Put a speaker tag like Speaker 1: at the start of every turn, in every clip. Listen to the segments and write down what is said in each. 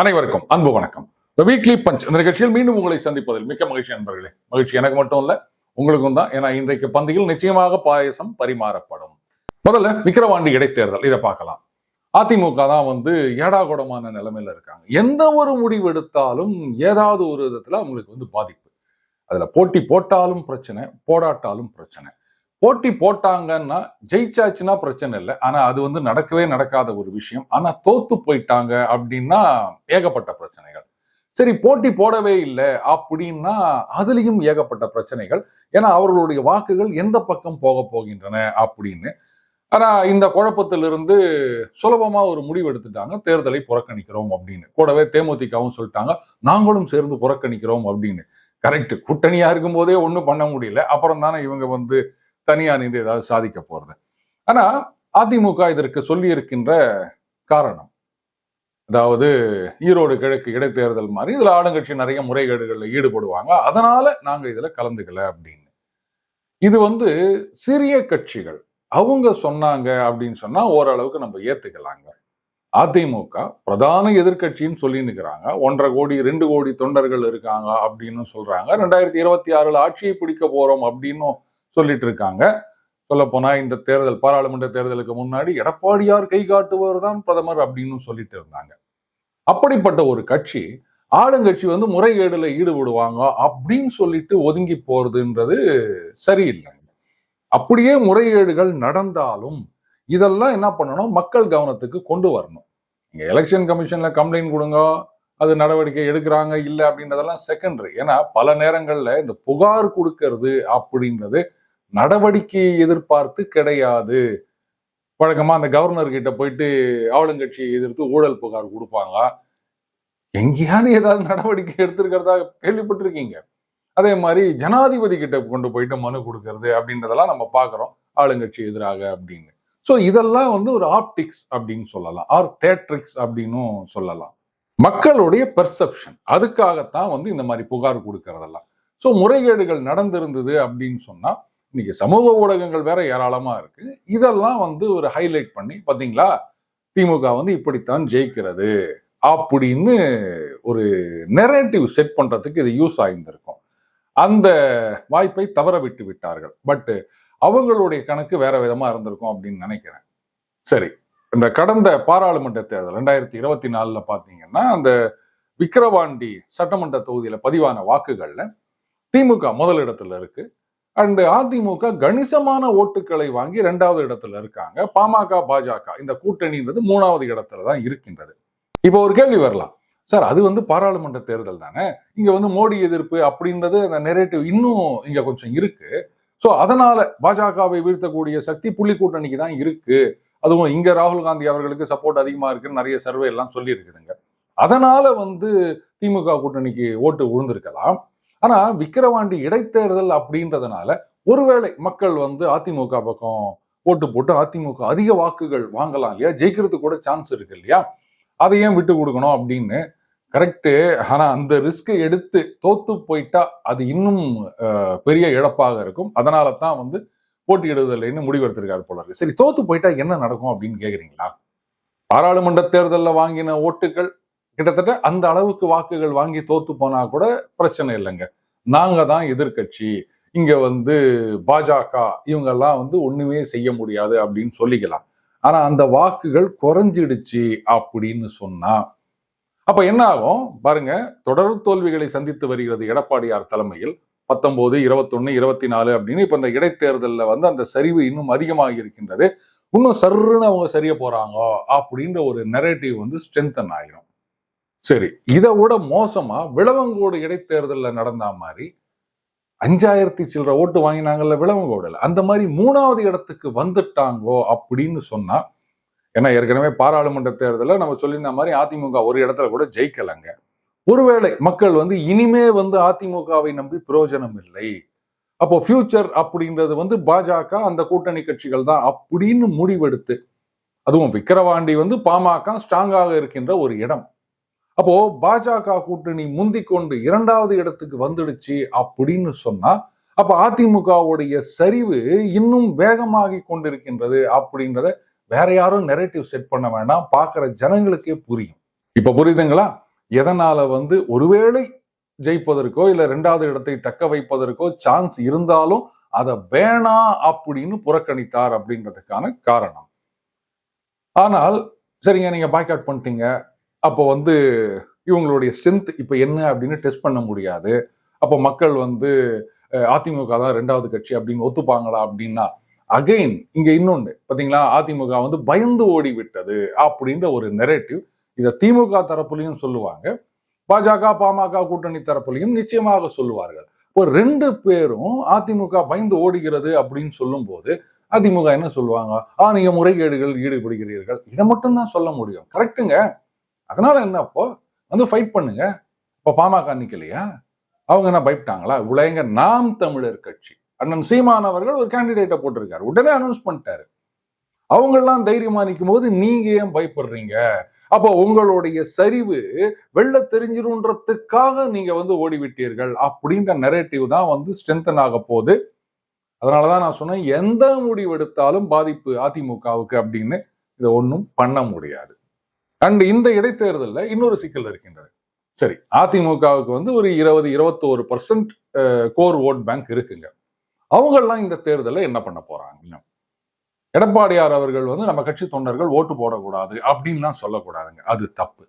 Speaker 1: அனைவருக்கும் அன்பு வணக்கம். த வீக்லி பஞ்ச் இந்த நிகழ்ச்சியில் மீண்டும் உங்களை சந்திப்பதில் மிக்க மகிழ்ச்சி நண்பர்களே. மகிழ்ச்சி எனக்கு மட்டும் இல்ல உங்களுக்கும் தான். ஏன்னா இன்றைக்கு பந்தியில் நிச்சயமாக பாயசம் பரிமாறப்படும். முதல்ல விக்கிரவாண்டி இடைத்தேர்தல் இதை பார்க்கலாம். அதிமுக தான் வந்து ஏடாகூடமான நிலைமையில இருக்காங்க. எந்த ஒரு முடிவு எடுத்தாலும் ஏதாவது ஒரு விதத்துல அவங்களுக்கு வந்து பாதிப்பு. அதுல போட்டி போட்டாலும் பிரச்சனை போடாட்டாலும் பிரச்சனை. போட்டி போட்டாங்கன்னா ஜெயிச்சாச்சுன்னா பிரச்சனை இல்லை. ஆனா அது வந்து நடக்கவே நடக்காத ஒரு விஷயம். ஆனா தோத்து போயிட்டாங்க அப்படின்னா ஏகப்பட்ட பிரச்சனைகள். சரி போட்டி போடவே இல்லை அப்படின்னா அதுலயும் ஏகப்பட்ட பிரச்சனைகள். ஏன்னா அவர்களுடைய வாக்குகள் எந்த பக்கம் போக போகின்றன அப்படின்னு. ஆனா இந்த குழப்பத்திலிருந்து சுலபமா ஒரு முடிவு எடுத்துட்டாங்க. தேர்தலை புறக்கணிக்கிறோம் அப்படின்னு. கூடவே தேமுதிகவும் சொல்லிட்டாங்க நாங்களும் சேர்ந்து புறக்கணிக்கிறோம் அப்படின்னு. கரெக்ட். கூட்டணியா இருக்கும் போதே ஒன்றும் பண்ண முடியல. அப்புறம் தானே இவங்க வந்து தனியார் நின்று ஏதாவது சாதிக்க போறது. ஆனா அதிமுக இதற்கு சொல்லி இருக்கின்ற காரணம். அதாவது ஈரோடு கிழக்கு இடைத்தேர்தல் மாதிரி இதுல ஆளுங்கட்சி நிறைய முறைகேடுகளில் ஈடுபடுவாங்க. அதனால நாங்க இதுல கலந்துக்கல அப்படின்னு. இது வந்து சிறிய கட்சிகள். அவங்க சொன்னாங்க அப்படின்னு சொன்னா ஓரளவுக்கு நம்ம ஏத்துக்கலாங்க. அதிமுக பிரதான எதிர்கட்சின்னு சொல்லி ஒன்றரை கோடி ரெண்டு கோடி தொண்டர்கள் இருக்காங்க அப்படின்னு சொல்றாங்க. ரெண்டாயிரத்தி இருபத்தி ஆறுல ஆட்சியை பிடிக்க போறோம் அப்படின்னும் சொல்லிட்டு இருக்காங்க சொல்லப்போனால் இந்த தேர்தல் பாராளுமன்ற தேர்தலுக்கு முன்னாடி எடப்பாடியார் கை காட்டுவர் தான் பிரதமர் அப்படின்னு சொல்லிட்டு இருந்தாங்க. அப்படிப்பட்ட ஒரு கட்சி ஆளுங்கட்சி வந்து முறைகேடுல ஈடுபடுவாங்க அப்படின்னு சொல்லிட்டு ஒதுங்கி போறதுன்றது சரியில்லை. அப்படியே முறைகேடுகள் நடந்தாலும் இதெல்லாம் என்ன பண்ணணும்? மக்கள் கவனத்துக்கு கொண்டு வரணும். நீங்க எலெக்ஷன் கமிஷன்ல கம்ப்ளைண்ட் கொடுங்க அது நடவடிக்கை எடுக்கிறாங்க இல்லை அப்படின்றதெல்லாம் செகண்டரி ஏன்னா பல நேரங்கள்ல இந்த புகார் கொடுக்கறது அப்படின்றது நடவடிக்கையை எதிர்பார்த்து கிடையாது. வழக்கமா அந்த கவர்னர் கிட்ட போயிட்டு ஆளுங்கட்சியை எதிர்த்து ஊழல் புகார் கொடுப்பாங்க எங்கேயாவது ஏதாவது நடவடிக்கை எடுத்திருக்கிறதா கேள்விப்பட்டிருக்கீங்க. அதே மாதிரி ஜனாதிபதி கிட்ட கொண்டு போயிட்டு மனு கொடுக்கறது அப்படின்றதெல்லாம் நம்ம பார்க்குறோம். ஆளுங்கட்சி எதிராக அப்படின்னு. ஸோ இதெல்லாம் வந்து ஒரு ஆப்டிக்ஸ் அப்படின்னு சொல்லலாம். ஆர் தேட்ரிக்ஸ் அப்படின்னும் சொல்லலாம். மக்களுடைய பெர்செப்ஷன் அதுக்காகத்தான் வந்து இந்த மாதிரி புகார் கொடுக்கறதெல்லாம். ஸோ முறைகேடுகள் நடந்திருந்தது அப்படின்னு சொன்னா இன்னைக்கு சமூக ஊடகங்கள் வேற ஏராளமா இருக்கு. இதெல்லாம் வந்து ஒரு ஹைலைட் பண்ணி பாத்தீங்களா? திமுக வந்து இப்படித்தான் ஜெயிக்கிறது அப்படின்னு ஒரு நெரேட்டிவ் செட் பண்றதுக்கு இது யூஸ் ஆகிருந்திருக்கும் அந்த வாய்ப்பை தவற விட்டு விட்டார்கள். பட் அவங்களுடைய கணக்கு வேற விதமா இருந்திருக்கும் அப்படின்னு நினைக்கிறேன். சரி இந்த கடந்த பாராளுமன்ற தேர்தல் ரெண்டாயிரத்தி இருபத்தி நாலுல பாத்தீங்கன்னா அந்த விக்கிரவாண்டி சட்டமன்ற தொகுதியில பதிவான வாக்குகள்ல திமுக முதலிடத்துல இருக்கு. அண்டு அதிமுக கணிசமான ஓட்டுகளை வாங்கி ரெண்டாவது இடத்துல இருக்காங்க. பாமக பாஜக. இந்த கூட்டணின்றது மூணாவது இடத்துல தான் இருக்கின்றது. இப்போ ஒரு கேள்வி வரலாம். சார் அது வந்து பாராளுமன்ற தேர்தல் தானே? இங்க வந்து மோடி எதிர்ப்பு அப்படின்றது அந்த நெரேட்டிவ் இன்னும் இங்க கொஞ்சம் இருக்கு. ஸோ அதனால பாஜகவை வீழ்த்தக்கூடிய சக்தி புள்ளி கூட்டணிக்கு தான் இருக்கு. அதுவும் இங்க ராகுல் காந்தி அவர்களுக்கு சப்போர்ட் அதிகமா இருக்குன்னு நிறைய சர்வே எல்லாம் சொல்லி இருக்குதுங்க அதனால வந்து திமுக கூட்டணிக்கு ஓட்டு விழுந்திருக்கலாம் ஆனா விக்கிரவாண்டி இடைத்தேர்தல் அப்படின்றதுனால ஒருவேளை மக்கள் வந்து அதிமுக பக்கம் ஓட்டு போட்டு அதிமுக அதிக வாக்குகள் வாங்கலாம் இல்லையா? ஜெயிக்கிறதுக்கு கூட சான்ஸ் இருக்கு இல்லையா? அதை ஏன் விட்டு கொடுக்கணும் அப்படின்னு கரெக்டு ஆனா அந்த ரிஸ்க் எடுத்து தோத்து போயிட்டா அது இன்னும் பெரிய இழப்பாக இருக்கும். அதனால தான் வந்து போட்டியிடுவதில்லைன்னு முடிவெடுத்திருக்காரு போல இருக்கு. சரி தோத்து போயிட்டா என்ன நடக்கும் அப்படின்னு கேக்குறீங்களா? பாராளுமன்ற தேர்தலில் வாங்கின ஓட்டுகள் கிட்டத்தட்ட அந்த அளவுக்கு வாக்குகள் வாங்கி தோத்து போனா கூட பிரச்சனை இல்லைங்க. நாங்க தான் எதிர்கட்சி இங்க வந்து பாஜக இவங்கெல்லாம் வந்து ஒண்ணுமே செய்ய முடியாது அப்படின்னு சொல்லிக்கலாம். ஆனா அந்த வாக்குகள் குறைஞ்சிடுச்சு அப்படின்னு சொன்னா அப்ப என்ன ஆகும்? பாருங்க தொடர் தோல்விகளை சந்தித்து வருகிறது எடப்பாடியார் தலைமையில் பத்தொன்பது இருபத்தொன்னு இருபத்தி நாலு அப்படின்னு இப்ப இந்த இடைத்தேர்தலில் வந்து அந்த சரிவு இன்னும் அதிகமாக இருக்கின்றது. இன்னும் சர்ன்னு அவங்க சரிய போறாங்க அப்படின்ற ஒரு நெரேட்டிவ் வந்து ஸ்ட்ரென்தன் ஆகிரும் சரி இதை விட மோசமா விளவங்கோடு இடைத்தேர்தலில் நடந்த மாதிரி அஞ்சாயிரத்தி சில்லற ஓட்டு வாங்கினாங்கல்ல விளவங்கோடுல அந்த மாதிரி மூணாவது இடத்துக்கு வந்துட்டாங்கோ அப்படின்னு சொன்னா ஏன்னா ஏற்கனவே பாராளுமன்ற தேர்தலில் நம்ம சொல்லியிருந்த மாதிரி அதிமுக ஒரு இடத்துல கூட ஜெயிக்கலைங்க. ஒருவேளை மக்கள் வந்து இனிமே வந்து அதிமுகவை நம்பி பிரயோஜனம் இல்லை. அப்போ ஃபியூச்சர் அப்படின்றது வந்து பாஜக அந்த கூட்டணி கட்சிகள் தான் அப்படின்னு முடிவெடுத்து அதுவும் விக்கிரவாண்டி வந்து பாமக ஸ்ட்ராங்காக இருக்கின்ற ஒரு இடம். அப்போ பாஜக கூட்டணி முந்தி கொண்டு இரண்டாவது இடத்துக்கு வந்துடுச்சு அப்படின்னு சொன்னா அப்ப அதிமுகவுடைய சரிவு இன்னும் வேகமாகி கொண்டிருக்கின்றது அப்படின்றத வேற யாரும் நெரேட்டிவ் செட் பண்ண வேண்டாம். பார்க்குற ஜனங்களுக்கே புரியும். இப்ப புரியுதுங்களா? எதனால வந்து ஒருவேளை ஜெயிப்பதற்கோ இல்ல ரெண்டாவது இடத்தை தக்க வைப்பதற்கோ சான்ஸ் இருந்தாலும் அதை வேணாம் அப்படின்னு புறக்கணித்தார் அப்படின்றதுக்கான காரணம். ஆனால் சரிங்க நீங்க பாய்க் அவுட் பண்ணிட்டீங்க. அப்போ வந்து இவங்களுடைய ஸ்ட்ரென்த் இப்போ என்ன அப்படின்னு டெஸ்ட் பண்ண முடியாது. அப்போ மக்கள் வந்து அதிமுக தான் ரெண்டாவது கட்சி அப்படின்னு ஒத்துப்பாங்களா அப்படின்னா அகைன் இங்க இன்னொன்று பார்த்தீங்களா அதிமுக வந்து பயந்து ஓடி விட்டது அப்படின்ற ஒரு நெரேட்டிவ் இதை திமுக தரப்புலையும் சொல்லுவாங்க. பாஜக பாமக கூட்டணி தரப்புலையும் நிச்சயமாக சொல்லுவார்கள். இப்போ ரெண்டு பேரும் அதிமுக பயந்து ஓடுகிறது அப்படின்னு சொல்லும்போது அதிமுக என்ன சொல்லுவாங்க? ஆ நீங்க முறைகேடுகள் ஈடுபடுகிறீர்கள். இதை மட்டும் தான் சொல்ல முடியும். கரெக்டுங்க அதனால என்ன அப்போ வந்து ஃபைட் பண்ணுங்க. இப்போ பாமக நிக்கலையா? அவங்க என்ன பயப்பட்டாங்களா? இவ்வளவுங்க நாம் தமிழர் கட்சி. அண்ணன் சீமான் அவர்கள் ஒரு கேண்டிடேட்டை போட்டிருக்காரு. உடனே அனௌன்ஸ் பண்ணிட்டாரு. அவங்கெல்லாம் தைரியமா நிற்கும் போது நீங்க ஏன் பயப்படுறீங்க? அப்போ உங்களுடைய சரிவு வெள்ள தெரிஞ்சிருன்றதுக்காக நீங்க வந்து ஓடிவிட்டீர்கள் அப்படின்ற நெரேட்டிவ் தான் வந்து ஸ்ட்ரென்தன் ஆக போகுது. அதனாலதான் நான் சொன்னேன் எந்த முடிவு எடுத்தாலும் பாதிப்பு அதிமுகவுக்கு அப்படின்னு இதை ஒன்றும் பண்ண முடியாது. அண்ட் இந்த இடைத்தேர்தலில் இன்னொரு சிக்கல் இருக்கின்றது. சரி அதிமுகவுக்கு வந்து ஒரு இருபது இருபத்தோரு பர்சன்ட் கோர் ஓட் பேங்க் இருக்குங்க. அவங்கெல்லாம் இந்த தேர்தலில் என்ன பண்ண போறாங்க? எடப்பாடியார் அவர்கள் வந்து நம்ம கட்சி தொண்டர்கள் ஓட்டு போடக்கூடாது அப்படின்லாம் சொல்லக்கூடாதுங்க. அது தப்பு.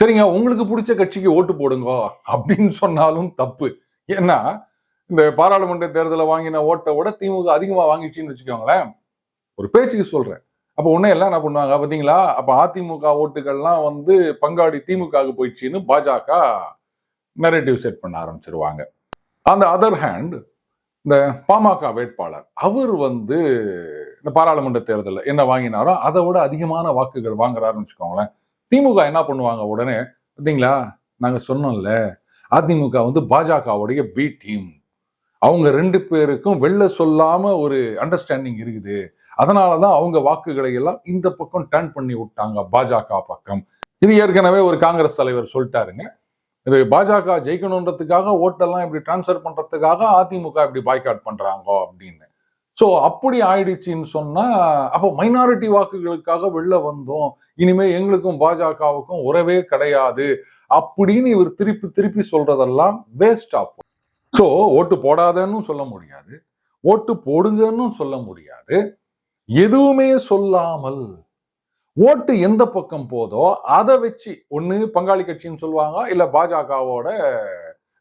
Speaker 1: சரிங்க உங்களுக்கு பிடிச்ச கட்சிக்கு ஓட்டு போடுங்க அப்படின்னு சொன்னாலும் தப்பு. ஏன்னா இந்த பாராளுமன்ற தேர்தலை வாங்கின ஓட்டை விட திமுக அதிகமா வாங்கிச்சுன்னு வச்சுக்கோங்களேன். ஒரு பேச்சுக்கு சொல்றேன். அப்போ உடனே எல்லாம் என்ன பண்ணுவாங்க? பார்த்தீங்களா அப்போ அதிமுக ஓட்டுகள்லாம் வந்து பங்காளி திமுகவுக்கு போயிடுச்சின்னு பாஜக நெரேட்டிவ் செட் பண்ண ஆரம்பிச்சிருவாங்க. அந்த அதர் ஹேண்ட் இந்த பாமக வேட்பாளர் அவர் வந்து இந்த பாராளுமன்ற தேர்தலில் என்ன வாங்கினாரோ அதை விட அதிகமான வாக்குகள் வாங்குறாருன்னு வச்சுக்கோங்களேன். திமுக என்ன பண்ணுவாங்க உடனே? பார்த்தீங்களா நாங்கள் சொன்னோம்ல அதிமுக வந்து பாஜகவுடைய பி டீம் அவங்க ரெண்டு பேருக்கும் வெளில சொல்லாம ஒரு அண்டர்ஸ்டாண்டிங் இருக்குது. அதனாலதான் அவங்க வாக்குகளை எல்லாம் இந்த பக்கம் டர்ன் பண்ணி விட்டாங்க பாஜக பக்கம். இது ஏற்கனவே ஒரு காங்கிரஸ் தலைவர் சொல்லிட்டாருங்க. இது பாஜக ஜெயிக்கணுன்றதுக்காக ஓட்டெல்லாம் இப்படி டிரான்ஸ்ஃபர் பண்றதுக்காக அதிமுக இப்படி பாய்காட் பண்றாங்க அப்படின்னு. ஸோ அப்படி ஆயிடுச்சுன்னு சொன்னா அப்போ மைனாரிட்டி வாக்குகளுக்காக வெளில வந்தோம். இனிமே எங்களுக்கும் பாஜகவுக்கும் உறவே கிடையாது அப்படின்னு இவர் திருப்பி திருப்பி சொல்றதெல்லாம் வேஸ்ட் ஆகும் ஸோ ஓட்டு போடாதன்னு சொல்ல முடியாது. ஓட்டு போடுங்கன்னு சொல்ல முடியாது. எதுவுமே சொல்லாமல் ஓட்டு எந்த பக்கம் போதோ அதை வச்சு ஒன்று பங்காளி கட்சின்னு சொல்லுவாங்க இல்லை பாஜகவோட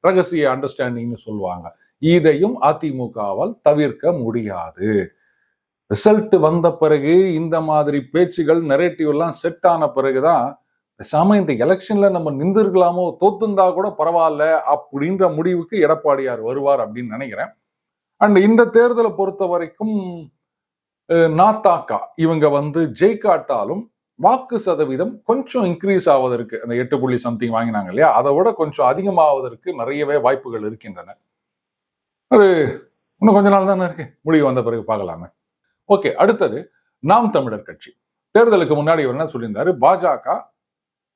Speaker 1: ரகசிய அண்டர்ஸ்டாண்டிங்னு சொல்லுவாங்க. இதையும் அதிமுகவால் தவிர்க்க முடியாது. ரிசல்ட் வந்த பிறகு இந்த மாதிரி பேச்சுகள் நெரேட்டிவ் எல்லாம் செட் ஆன பிறகுதான் பேசாம இந்த எலெக்ஷன்ல நம்ம நின்றுருக்கலாமோ தோத்துந்தா கூட பரவாயில்ல அப்படின்ற முடிவுக்கு எடப்பாடியார் வருவார் அப்படின்னு நினைக்கிறேன். அண்ட் இந்த தேர்தலை பொறுத்த வரைக்கும் நாத்தாக்கா இவங்க வந்து ஜெய்காட்டாலும் வாக்கு சதவீதம் கொஞ்சம் இன்க்ரீஸ் ஆவதற்கு அந்த எட்டு புள்ளி சம்திங் வாங்கினாங்க இல்லையா? அதை விட கொஞ்சம் அதிகமாவதற்கு நிறையவே வாய்ப்புகள் இருக்கின்றன. அது இன்னும் கொஞ்ச நாள் தானே இருக்கு. முடிவு வந்த பிறகு பார்க்கலாமே. ஓகே அடுத்தது நாம் தமிழர் கட்சி. தேர்தலுக்கு முன்னாடி இவர் என்ன சொல்லியிருந்தாரு? பாஜக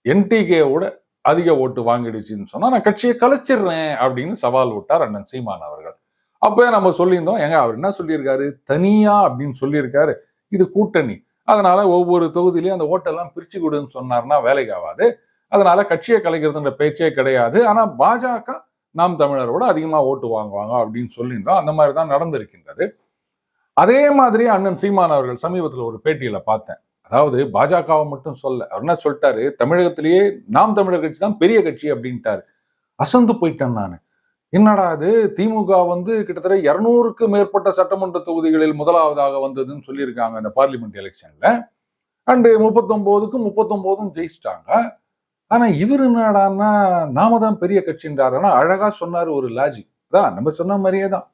Speaker 1: என்டிகேவோட அதிக ஓட்டு வாங்கிடுச்சுன்னு சொன்னா நான் கட்சியை கலைச்சிடுறேன் அப்படின்னு சவால் விட்டார் அண்ணன் சீமான் அவர்கள். அப்போ நம்ம சொல்லியிருந்தோம் ஏங்க அவர் என்ன சொல்லியிருக்காரு? தனியா? அப்படின்னு சொல்லியிருக்காரு. இது கூட்டணி. அதனால ஒவ்வொரு தொகுதியிலையும் அந்த ஓட்டெல்லாம் பிரிச்சு கொடுன்னு சொன்னார்னா வேலைக்கு ஆகாது. அதனால கட்சியை கலைக்கிறதுன்ற பேச்சே கிடையாது. ஆனா பாஜக நாம் தமிழரோட அதிகமாக ஓட்டு வாங்குவாங்க அப்படின்னு சொல்லியிருந்தோம். அந்த மாதிரி தான் நடந்திருக்கின்றது. அதே மாதிரி அண்ணன் சீமான் அவர்கள் சமீபத்தில் ஒரு பேட்டியில பார்த்தேன். அதாவது பாஜகவை மட்டும் சொல்ல அவர் என்ன சொல்லிட்டாரு? தமிழகத்திலேயே நாம் தமிழர் கட்சி தான் பெரிய கட்சி அப்படின்ட்டாரு. அசந்து போயிட்டேன் நான். என்னடா அது திமுக வந்து கிட்டத்தட்ட இரநூறுக்கு மேற்பட்ட சட்டமன்ற தொகுதிகளில் முதலாவதாக வந்ததுன்னு சொல்லியிருக்காங்க இந்த பார்லிமெண்ட் எலெக்ஷன்ல. அண்டு முப்பத்தொம்போதுக்கும் முப்பத்தொம்போதும் ஜெயிச்சிட்டாங்க. ஆனா இவர் என்னடான்னா நாம தான் பெரிய கட்சின்றாருன்னா அழகா சொன்னார் ஒரு லாஜிக். தான் நம்ம சொன்ன மாதிரியே தான்.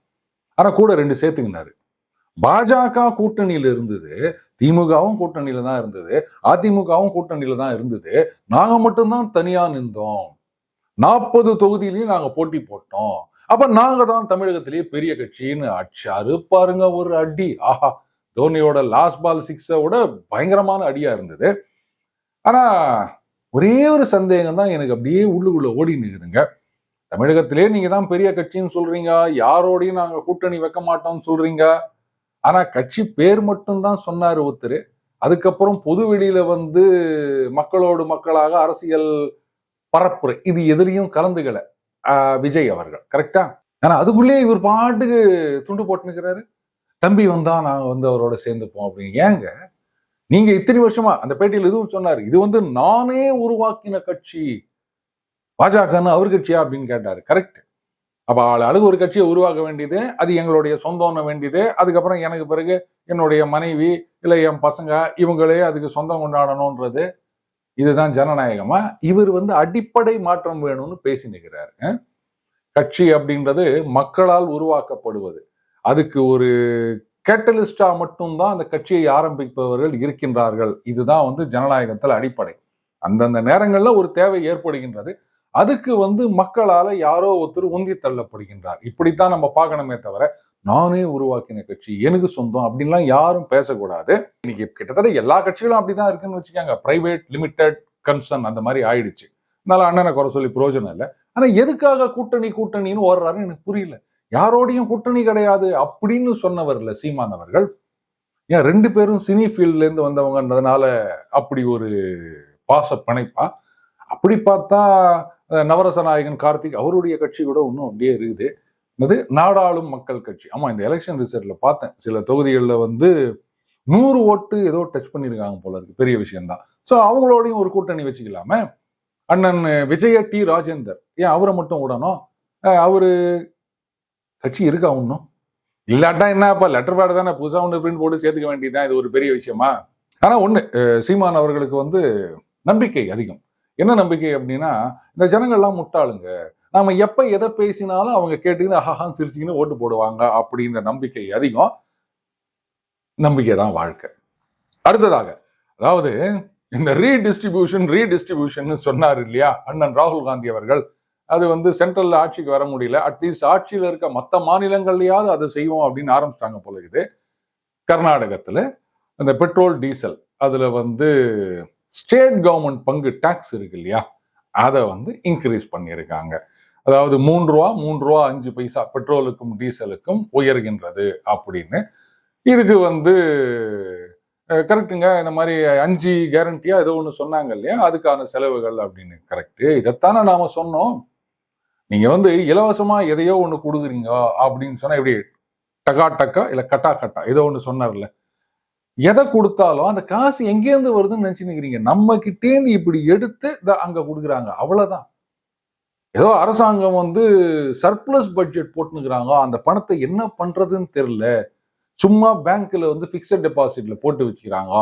Speaker 1: ஆனா கூட ரெண்டு சேர்த்துக்கினாரு. பாஜக கூட்டணியில இருந்தது திமுகவும் கூட்டணியில தான் இருந்தது அதிமுகவும் கூட்டணியில தான் இருந்தது. நாங்க மட்டும்தான் தனியா நின்றோம். நாற்பது தொகுதியிலையும் நாங்கள் போட்டி போட்டோம். அப்ப நாங்க தான் தமிழகத்திலேயே பெரிய கட்சின்னு அடிச்சு அறுப்பாருங்க ஒரு அடி. ஆஹா தோனியோட லாஸ்ட் பால் சிக்ஸை விட பயங்கரமான அடியா இருந்தது. ஆனா ஒரே ஒரு சந்தேகம் தான் எனக்கு அப்படியே உள்ளுக்குள்ள ஓடி நிற்குதுங்க தமிழகத்திலே நீங்க தான் பெரிய கட்சின்னு சொல்றீங்க. யாரோடையும் நாங்க கூட்டணி வைக்க மாட்டோம்னு சொல்றீங்க. ஆனா கட்சி பேர் மட்டும்தான் சொன்னாரு ஒருத்தர். அதுக்கப்புறம் பொது வெளியில வந்து மக்களோடு மக்களாக அரசியல் பரப்புரை. இது எதுலயும் கலந்துக்கல. ஆஹ் விஜய் அவர்கள். கரெக்டா ஆனா அதுக்குள்ளேயே இவர் பாட்டுக்கு துண்டு போட்டுனுக்கிறாரு. தம்பி வந்தா நாங்க வந்து அவரோட சேர்ந்துப்போம் அப்படின்னு. ஏங்க? நீங்க இத்தனை வருஷமா அந்த பேட்டியில் இதுவும் சொன்னாரு. இது வந்து நானே உருவாக்கின கட்சி. பாஜகன்னு அவர் கட்சியா அப்படின்னு கேட்டாரு. கரெக்ட் அப்ப ஆள் அழகு ஒரு கட்சியை உருவாக்க வேண்டியது அது எங்களுடைய சொந்தம்னு வேண்டியது. அதுக்கப்புறம் எனக்கு பிறகு என்னுடைய மனைவி இல்லை என் பசங்க இவங்களே அதுக்கு சொந்தம் கொண்டாடணும்ன்றது. இதுதான் ஜனநாயகமா? இவர் வந்து அடிப்படை மாற்றம் வேணும்னு பேசி நிற்கிறாரு கட்சி அப்படின்றது மக்களால் உருவாக்கப்படுவது. அதுக்கு ஒரு கேட்டலிஸ்டா மட்டும்தான் அந்த கட்சியை ஆரம்பிப்பவர்கள் இருக்கின்றார்கள். இதுதான் வந்து ஜனநாயகத்தில் அடிப்படை. அந்தந்த நேரங்களில் ஒரு தேவை ஏற்படுகின்றது. அதுக்கு வந்து மக்களால யாரோ ஒருத்தர் உந்தி தள்ளப்படுகின்றார். இப்படித்தான் நம்ம பார்க்கணுமே தவிர நானே உருவாக்கின கட்சி எனக்கு சொந்தம் அப்படின்லாம் யாரும் பேசக்கூடாது. இன்னைக்கு கிட்டத்தட்ட எல்லா கட்சிகளும் அப்படிதான் இருக்குன்னு வச்சுக்கோங்க. பிரைவேட் லிமிடெட் கன்சர்ன் அந்த மாதிரி ஆயிடுச்சு. அதனால அண்ணனை குறை சொல்லி பிரயோஜனம் இல்லை. ஆனா எதுக்காக கூட்டணி கூட்டணின்னு ஓடுறாரு எனக்கு புரியல. யாரோடையும் கூட்டணி கிடையாது அப்படின்னு சொன்னவர்ல சீமானவர்கள் ஏன் ரெண்டு பேரும் சினி ஃபீல்ட்ல இருந்து வந்தவங்கன்றதுனால அப்படி ஒரு பாச பிணைப்பா? அப்படி பார்த்தா நவரச நாயகன் கார்த்திக் அவருடைய கட்சி கூட இன்னும் அப்படியே இருக்குது. அது நாடாளும் மக்கள் கட்சி. ஆமா இந்த எலெக்ஷன் ரிசல்ட்ல பார்த்தேன். சில தொகுதிகளில் வந்து நூறு ஓட்டு ஏதோ டச் பண்ணியிருக்காங்க போல இருக்கு. பெரிய விஷயம்தான். ஸோ அவங்களோடையும் ஒரு கூட்டணி வச்சுக்கலாமே? அண்ணன் விஜய டி ராஜேந்தர். ஏன் அவரை மட்டும் விடணும்? அஹ், அவரு கட்சி இருக்கா ஒன்றும் இல்லாட்டா என்னப்பா லெட்டர் பேட் தானே? புதுசா ஒன்று பிரிண்ட் போட்டு சேர்த்துக்க வேண்டியதுதான். இது ஒரு பெரிய விஷயமா? ஆனா ஒன்று சீமான் அவர்களுக்கு வந்து நம்பிக்கை அதிகம். என்ன நம்பிக்கை அப்படின்னா இந்த ஜனங்கள்லாம் முட்டாளுங்க. நாம எப்போ எதை பேசினாலும் அவங்க கேட்டுக்கின்னு அஹாஹான் சிரிச்சுக்கின்னு ஓட்டு போடுவாங்க அப்படின்ற நம்பிக்கை அதிகம். நம்பிக்கை தான் வாழ்க்கை. அடுத்ததாக அதாவது இந்த ரீடிஸ்ட்ரிபியூஷன் ரீடிஸ்ட்ரிபியூஷன் சொன்னார் இல்லையா அண்ணன் ராகுல் காந்தி அவர்கள். அது வந்து சென்ட்ரல்ல ஆட்சிக்கு வர முடியல. அட்லீஸ்ட் ஆட்சியில இருக்க மற்ற மாநிலங்கள்லையாவது அதை செய்வோம் அப்படின்னு ஆரம்பிச்சிட்டாங்க போல இது கர்நாடகத்துல அந்த பெட்ரோல் டீசல் அதில் வந்து ஸ்டேட் கவர்மெண்ட் பங்கு டேக்ஸ் இருக்கு இல்லையா அதை வந்து இன்க்ரீஸ் பண்ணியிருக்காங்க. அதாவது மூன்று ரூபா மூன்று ரூபா அஞ்சு பைசா பெட்ரோலுக்கும் டீசலுக்கும் உயர்கின்றது அப்படின்னு. இதுக்கு வந்து கரெக்டுங்க இந்த மாதிரி அஞ்சு கேரண்டியா ஏதோ ஒன்று சொன்னாங்க இல்லையா? அதுக்கான செலவுகள் அப்படின்னு. கரெக்டு இதைத்தானே நாம சொன்னோம். நீங்க வந்து இலவசமா எதையோ ஒன்று கொடுக்குறீங்க அப்படின்னு சொன்னா எப்படி? டக்கா டக்கா இல்லை கட்டா கட்டா ஏதோ ஒன்று சொன்னார்ல. எதை கொடுத்தாலும் அந்த காசு எங்கேருந்து வருதுன்னு நினைச்சு நிக்கிறீங்க. நம்ம கிட்டேந்து இப்படி எடுத்து இத அங்க கொடுக்குறாங்க. அவ்வளவுதான். ஏதோ அரசாங்கம் வந்து சர்ப்ளஸ் பட்ஜெட் போட்டுனுக்குறாங்க அந்த பணத்தை என்ன பண்றதுன்னு தெரியல. சும்மா பேங்க்ல வந்து பிக்சட் டெபாசிட்ல போட்டு வச்சுக்கிறாங்க.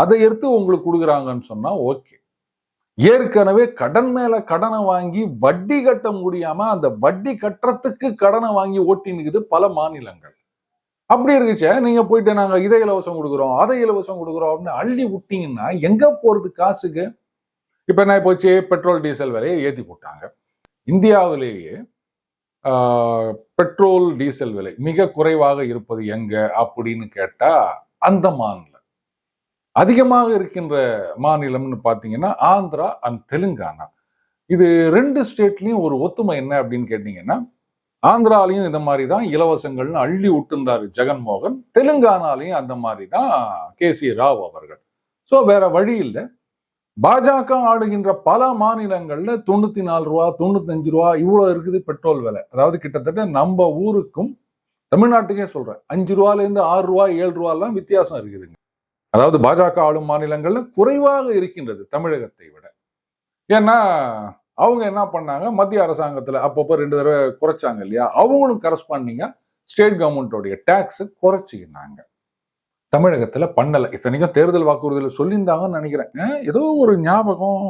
Speaker 1: அதை எடுத்து உங்களுக்கு கொடுக்குறாங்கன்னு சொன்னா ஓகே ஏற்கனவே கடன் மேல கடனை வாங்கி வட்டி கட்ட முடியாம அந்த வட்டி கட்டுறதுக்கு கடனை வாங்கி ஓட்டினுக்குது பல மாநிலங்கள். அப்படி இருக்குச்சே. நீங்க போயிட்டு நாங்க இதை இலவசம் கொடுக்குறோம் அதை இலவசம் கொடுக்குறோம் அப்படின்னு அள்ளி விட்டீங்கன்னா எங்க போறது காசுக்கு? இப்ப என்ன போச்சு? பெட்ரோல் டீசல் விலையை ஏத்தி போட்டாங்க. இந்தியாவிலேயே ஆஹ், பெட்ரோல் டீசல் விலை மிக குறைவாக இருப்பது எங்க அப்படின்னு கேட்டா அந்தமான்ல அதிகமாக இருக்கின்ற மாநிலம்னு பாத்தீங்கன்னா ஆந்திரா அண்ட் தெலுங்கானா. இது ரெண்டு ஸ்டேட்லயும் ஒரு ஒத்துமை என்ன அப்படின்னு கேட்டீங்கன்னா ஆந்திராலையும் இந்த மாதிரி தான் இலவசங்கள்னு அள்ளி விட்டுந்தாரு ஜெகன்மோகன் தெலுங்கானாலையும் அந்த மாதிரி தான் கே சி ராவ் அவர்கள். ஸோ வேற வழி இல்லை. பாஜக ஆடுகின்ற பல மாநிலங்கள்ல தொண்ணூத்தி நாலு ரூபா தொண்ணூத்தஞ்சு ரூபா இவ்வளவு இருக்குது பெட்ரோல் விலை. அதாவது கிட்டத்தட்ட நம்ம ஊருக்கும் தமிழ்நாட்டுக்கே சொல்றேன் அஞ்சு ரூபால இருந்து ஆறு ரூபா ஏழு ரூபாலாம் வித்தியாசம் இருக்குதுங்க. அதாவது பாஜக ஆளும் மாநிலங்கள்ல குறைவாக இருக்கின்றது தமிழகத்தை விட. ஏன்னா அவங்க என்ன பண்ணாங்க? மத்திய அரசாங்கத்துல அப்பப்போ ரெண்டு தடவை குறைச்சாங்க இல்லையா? அவங்களும் கரஸ்பாண்டிங்கா ஸ்டேட் கவர்மெண்டோடைய டேக்ஸ் குறைச்சிக்கினாங்க தமிழகத்துல பண்ணலை. இத்தனைக்கும் தேர்தல் வாக்குறுதியில் சொல்லியிருந்தாங்கன்னு நினைக்கிறேன். ஏதோ ஒரு ஞாபகம்.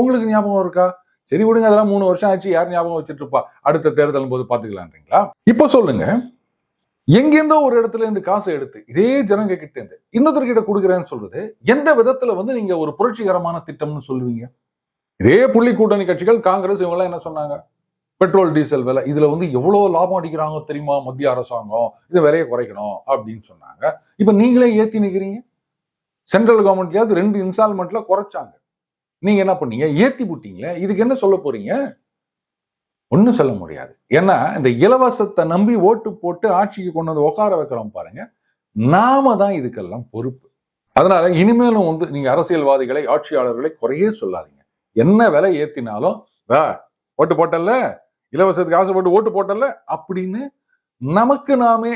Speaker 1: உங்களுக்கு ஞாபகம் இருக்கா? சரி விடுங்க அதெல்லாம் மூணு வருஷம் ஆச்சு. யார் ஞாபகம் வச்சுட்டு இருப்பா அடுத்த தேர்தல் போது பார்த்துக்கலான்றீங்களா இப்போ சொல்லுங்க. எங்கேருந்தோ ஒரு இடத்துல இருந்து காசை எடுத்து இதே ஜனங்க கிட்ட இருந்து இன்னொருத்தர்கிட்ட கொடுக்குறேன்னு சொல்றது எந்த விதத்துல வந்து நீங்க ஒரு புரட்சிகரமான திட்டம்னு சொல்லுவீங்க? இதே புள்ளி கூட்டணி கட்சிகள் காங்கிரஸ் இவங்க எல்லாம் என்ன சொன்னாங்க? பெட்ரோல் டீசல் விலை இதில் வந்து எவ்வளோ லாபம் அடிக்கிறாங்க தெரியுமா மத்திய அரசாங்கம்? இது விலையை குறைக்கணும் அப்படின்னு சொன்னாங்க. இப்போ நீங்களே ஏற்றி நிற்கிறீங்க சென்ட்ரல் கவர்மெண்ட்லயாவது ரெண்டு இன்ஸ்டால்மெண்ட்ல குறைச்சாங்க. நீங்க என்ன பண்ணீங்க? ஏற்றி விட்டீங்களே? இதுக்கு என்ன சொல்ல போறீங்க? ஒன்றும் சொல்ல முடியாது. ஏன்னா இந்த இலவசத்தை நம்பி ஓட்டு போட்டு ஆட்சிக்கு கொண்டு வந்து உட்கார வைக்கிறோம் பாருங்க நாம தான் இதுக்கெல்லாம் பொறுப்பு. அதனால இனிமேலும் வந்து நீங்க அரசியல்வாதிகளை ஆட்சியாளர்களை குறையே சொல்லாதீங்க. என்ன விலை ஏத்தினாலும் ஓட்டு போட்டல்ல? இலவசத்துக்கு ஆசைப்பட்டு ஓட்டு போட்டல அப்படின்னு நமக்கு நாமே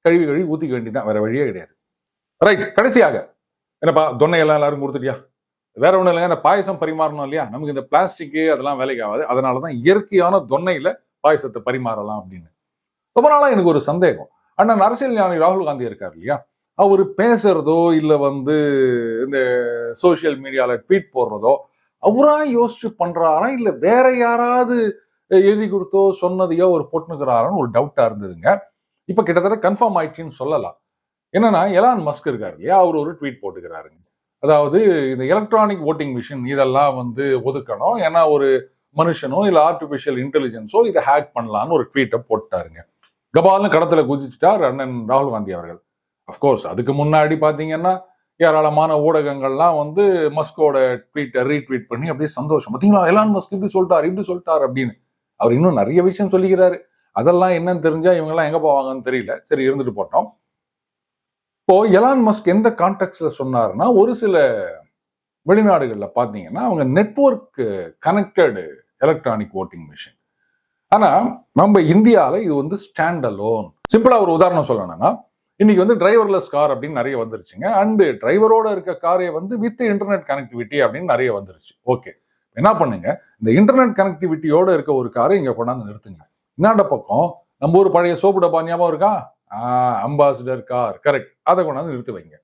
Speaker 1: கழுவி கழுவி ஊத்திக்க வேண்டியதான் வேற வழியே கிடையாது. ரைட் கடைசியாக. என்னப்பா தொன்னை எல்லாம் எல்லாரும் கொடுத்துட்டியா? வேற ஒண்ணும் இல்லைங்க. இந்த பாயசம் பரிமாறணும் இல்லையா? நமக்கு இந்த பிளாஸ்டிக்கு அதெல்லாம் வேலைக்கு ஆகாது. அதனாலதான் இயற்கையான தொன்னையில பாயசத்தை பரிமாறலாம் அப்படின்னு. ரொம்ப நாளா எனக்கு ஒரு சந்தேகம். அண்ணன் அரசியல் ஞானி ராகுல் காந்தி இருக்கார் இல்லையா? அவர் பேசுறதோ இல்லை வந்து இந்த சோஷியல் மீடியாவில் ட்வீட் போடுறதோ அவரா யோசிச்சு பண்றாரா? இல்லை வேற யாராவது எழுதி கொடுத்தோ சொன்னதையோ ஒரு போட்டுனுக்கிறாரான்னு ஒரு டவுட்டாக இருந்ததுங்க. இப்போ கிட்டத்தட்ட கன்ஃபார்ம் ஆயிடுச்சுன்னு சொல்லலாம். என்னன்னா எலான் மஸ்க் இருக்காரு இல்லையா? அவர் ஒரு ட்வீட் போட்டுக்கிறாருங்க. அதாவது இந்த எலக்ட்ரானிக் ஓட்டிங் மிஷின் இதெல்லாம் வந்து ஒதுக்கணும். ஏன்னா ஒரு மனுஷனோ இல்லை ஆர்டிஃபிஷியல் இன்டெலிஜென்ஸோ இதை ஹேக் பண்ணலான்னு ஒரு ட்வீட்டை போட்டாருங்க. கபால்னு கடத்துல குதிச்சிட்டார் அண்ணன் ராகுல் காந்தி அவர்கள். அஃப்கோர்ஸ் அதுக்கு முன்னாடி பார்த்தீங்கன்னா ஏராளமான ஊடகங்கள்லாம் வந்து மஸ்கோட ட்வீட்டை ரீட்வீட் பண்ணி அப்படியே சந்தோஷம். பார்த்தீங்களா எலான் மஸ்க் இப்படி சொல்லிட்டார் இப்படி சொல்லிட்டார் அப்படின்னு. அவர் இன்னும் நிறைய விஷயம் சொல்லிக்கிறாரு. அதெல்லாம் என்னன்னு தெரிஞ்சா இவங்கெல்லாம் எங்க போவாங்கன்னு தெரியல. சரி இருந்துட்டு போட்டோம். இப்போ எலான் மஸ்க் எந்த கான்டெக்ட்ல சொன்னாருன்னா ஒரு சில வெளிநாடுகளில் பார்த்தீங்கன்னா அவங்க network connected electronic voting machine ஆனா நம்ம இந்தியாவில் இது வந்து ஸ்டாண்ட் அலோன் சிம்பிளா ஒரு உதாரணம் சொல்லணும்னா இன்னைக்கு வந்து டிரைவர்லெஸ் கார் அப்படின்னு நிறைய வந்துருச்சுங்க. அண்டு டிரைவரோட இருக்க காரே வந்து வித் இன்டர்நெட் கனெக்டிவிட்டி அப்படின்னு நிறைய வந்துருச்சு. ஓகே என்ன பண்ணுங்க? இந்த இன்டர்நெட் கனெக்டிவிட்டியோட இருக்க ஒரு காரை இங்க கொண்டாந்து நிறுத்துங்க. இன்னாண்ட பக்கம் நம்ம ஒரு பழைய சோப்பு டப்பா ஞாபகம் இருக்கா? அம்பாசிடர் கார் கரெக்ட் அதை கொண்டாந்து நிறுத்தி வைங்க.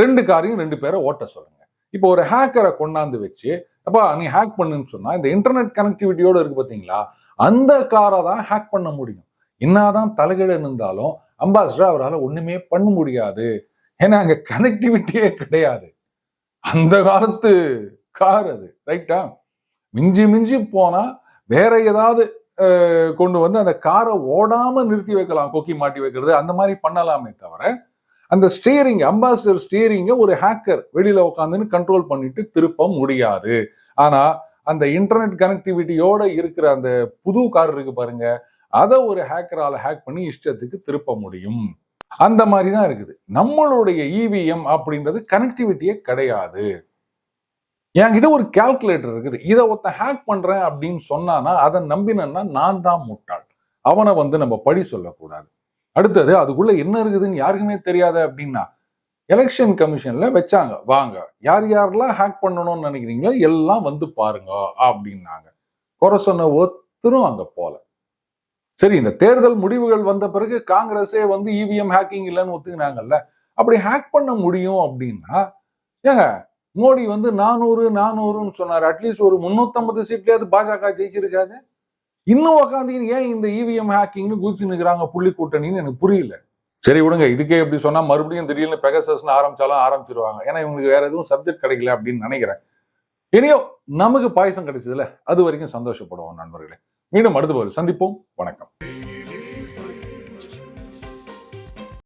Speaker 1: ரெண்டு காரையும் ரெண்டு பேரை ஓட்ட சொல்லுங்க. இப்போ ஒரு ஹேக்கரை கொண்டாந்து வச்சு அப்பா நீ ஹேக் பண்ணுன்னு சொன்னா இந்த இன்டர்நெட் கனெக்டிவிட்டியோட இருக்கு பாத்தீங்களா? அந்த காரை தான் ஹேக் பண்ண முடியும். என்னதான் தலைகீழ இருந்தாலும் அம்பாசிடர் அவரால் ஒண்ணுமே பண்ண முடியாது. ஏன்னா அங்க கனெக்டிவிட்டியே கிடையாது. அந்த காலத்து கார் அது ரைட்டா? மிஞ்சி மிஞ்சி போனா வேற ஏதாவது கொண்டு வந்து அந்த காரை ஓடாம நிறுத்தி வைக்கலாம் கொக்கி மாட்டி வைக்கிறது அந்த மாதிரி பண்ணலாமே தவிர அந்த ஸ்டியரிங் அம்பாசிடர் ஸ்டியரிங்க ஒரு ஹேக்கர் வெளியில உட்காந்துன்னு கண்ட்ரோல் பண்ணிட்டு திருப்ப முடியாது. ஆனா அந்த இன்டர்நெட் கனெக்டிவிட்டியோட இருக்கிற அந்த புது கார் இருக்கு பாருங்க அதை ஒரு ஹேக்கரால ஹேக் பண்ணி இஷ்டத்துக்கு திருப்ப முடியும். அந்த மாதிரி தான் இருக்குது. நம்மளுடைய இவிஎம் அப்படின்றது கனெக்டிவிட்டியே கிடையாது. என்கிட்ட ஒரு கால்குலேட்டர் இருக்குது. இதை ஒருத்தன் ஹேக் பண்ணுறேன் அப்படின்னு சொன்னானா அதை நம்பினேன்னா நான் தான் முட்டாள். அவனை வந்து நம்ம பழி சொல்லக்கூடாது. அடுத்தது அதுக்குள்ள என்ன இருக்குதுன்னு யாருக்குமே தெரியாது அப்படின்னா எலெக்ஷன் கமிஷன்ல வச்சாங்க. வாங்க யார் யாரெல்லாம் ஹேக் பண்ணணும்னு நினைக்கிறீங்களோ எல்லாம் வந்து பாருங்க அப்படின்னாங்க. குறை சொன்ன ஒருத்தரும் அங்க போல. சரி இந்த தேர்தல் முடிவுகள் வந்த பிறகு காங்கிரஸே வந்து இவிஎம் ஹேக்கிங் இல்லைன்னு ஒத்துக்கினாங்கல்ல. அப்படி ஹேக் பண்ண முடியும் அப்படின்னா ஏங்க மோடி வந்து நானூறு நானூறுன்னு சொன்னார். அட்லீஸ்ட் ஒரு முன்னூத்தம்பது சீட்லயாவது பாஜக ஜெயிச்சிருக்காது. இன்னும் உக்காந்து ஏன் இந்த இவிஎம் ஹேக்கிங்னு குதிச்சு நிற்கிறாங்க புள்ளி கூட்டணின்னு எனக்கு புரியல. சரி விடுங்க இதுக்கே எப்படி சொன்னா மறுபடியும் திடீர்னு பெகசஸ்னு ஆரம்பிச்சாலும் ஆரம்பிச்சிருவாங்க. ஏன்னா இவங்களுக்கு வேற எதுவும் சப்ஜெக்ட் கிடைக்கல அப்படின்னு நினைக்கிறேன். இனியோ நமக்கு பாயசம் கிடைச்சதுல. அது வரைக்கும் சந்தோஷப்படுவோம் நண்பர்களே. மீண்டும் அடுத்த போது சந்திப்போம். வணக்கம்.